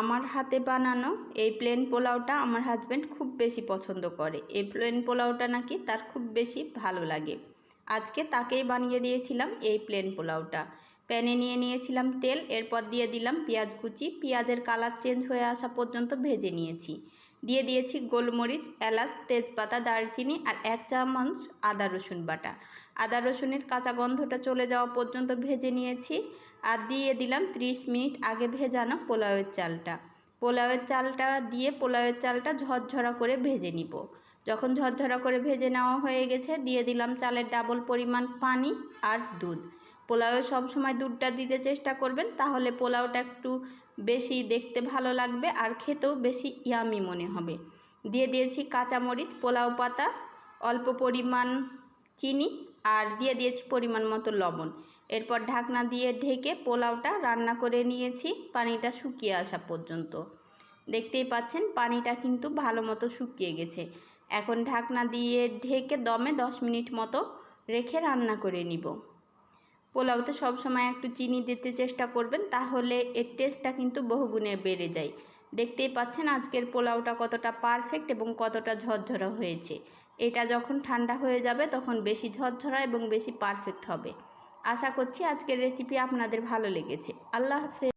আমার হাতে বানানো এই প্লেন পোলাওটা আমার হাজব্যান্ড খুব বেশি পছন্দ করে। এই প্লেন পোলাওটা নাকি তার খুব বেশি ভালো লাগে। আজকে তাকেই বানিয়ে দিয়েছিলাম এই প্লেন পোলাওটা। প্যানে নিয়ে নিয়েছিলাম তেল, এরপর দিয়ে দিলাম পেঁয়াজ কুচি। পেঁয়াজের কালার চেঞ্জ হয়ে আসা পর্যন্ত ভেজে নিয়েছি। দিয়ে দিয়েছি গোলমরিচ, এলাচ, তেজপাতা, দারচিনি আর এক চামচ আদা রসুন বাটা। আদা রসুনের কাঁচা গন্ধটা চলে যাওয়া পর্যন্ত ভেজে নিয়েছি আর দিয়ে দিলাম 30 মিনিট আগে ভেজানো পোলাওয়ের চালটা। পোলাওয়ের চালটা দিয়ে পোলাওয়ের চালটা ঝরঝরা করে ভেজে নিব। যখন ঝরঝরা করে ভেজে নেওয়া হয়ে গেছে, দিয়ে দিলাম চালের ডাবল পরিমাণ পানি আর দুধ। পোলাওয়ে সবসময় দুধটা দিতে চেষ্টা করবেন, তাহলে পোলাওটা একটু বেশি দেখতে ভালো লাগবে আর খেতেও বেশি ইয়ামি মনে হবে। দিয়ে দিয়েছি কাঁচামরিচ, পোলাও পাতা, অল্প পরিমাণ চিনি আর দিয়ে দিয়েছি পরিমাণ মতো লবণ। এরপর ঢাকনা দিয়ে ঢেকে পোলাওটা রান্না করে নিয়েছি, পানিটা শুকিয়ে আসা পর্যন্ত। দেখতেই পাচ্ছেন পানিটা কিন্তু ভালো মতো শুকিয়ে গেছে। এখন ঢাকনা দিয়ে ঢেকে দমে দশ মিনিট মতো রেখে রান্না করে নিব। পোলাওতে সবসময় একটু চিনি দিতে চেষ্টা করবেন, তাহলে এর টেস্টটা কিন্তু বহুগুণে বেড়ে যায়। দেখতেই পাচ্ছেন আজকের পোলাওটা কতটা পারফেক্ট এবং কতটা ঝরঝরা হয়েছে। এটা যখন ঠান্ডা হয়ে যাবে তখন বেশি ঝরঝরা এবং বেশি পারফেক্ট হবে। আশা করছি আজকের রেসিপি আপনাদের ভালো লেগেছে। আল্লাহ হাফেজ।